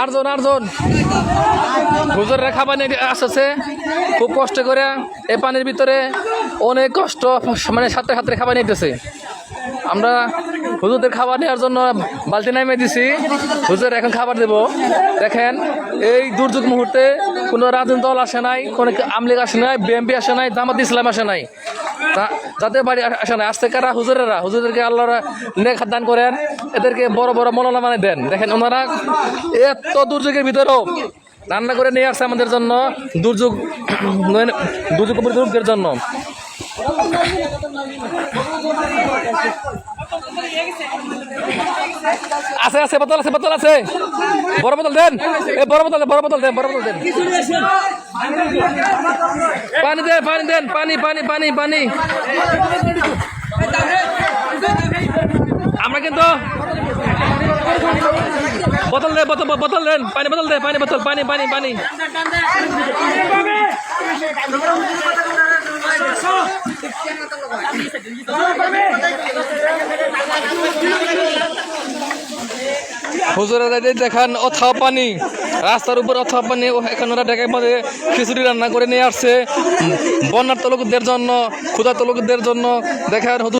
আটজন আটজন হুজুররা খাবার নিয়ে আসছে। খুব কষ্ট করে এই পানির ভিতরে অনেক কষ্ট মানে সাথে সাথে খাবার নিতেছে আমরা হুজুরদের খাবার নেওয়ার জন্য বালতি নামিয়ে দিছি। হুজুর, এখন খাবার দেব। দেখেন, এই দুর্যোগ মুহূর্তে কোনো রাজনৈতিক দল আসে নাই, কোনো আমলিগ আসে নাই বিএমপি আসে নাই, জামাত ইসলাম আসে নাই। যাদের বাড়ি আসে না আসতে কারা? হুজুরেরা। হুজুরদেরকে আল্লাহরা নেক দান করেন এদেরকে বড় বড় মৌলানা মানে দেন। দেখেন ওনারা এত দুর্যোগের ভিতরেও রান্না করে নিয়ে আসছে আমাদের জন্য দুর্যোগ দুর্যোগ দুর্যোগের জন্য। আছে আছে বোতল আছে বোতল আছে। বড় বোতল দেন। বড় বোতল দেন, বড় বোতল দেন বড় বোতল দেন। পানি দেন পানি দেন, পানি পানি পানি পানি। আমরা কিন্তু বোতল দেন, বোতল বোতল দেন। পানি বোতল দেন, পানি বোতল, পানি পানি পানি। হুজুরেরা যে দেখান অথাও পানি। রাস্তার উপর অথবা ও এখন ওরা ডেকে মধ্যে খিচুড়ি রান্না করে নিয়ে আসছে। বন্যার তলকদের জন্য, ক্ষুধার তলকদের জন্য দেখার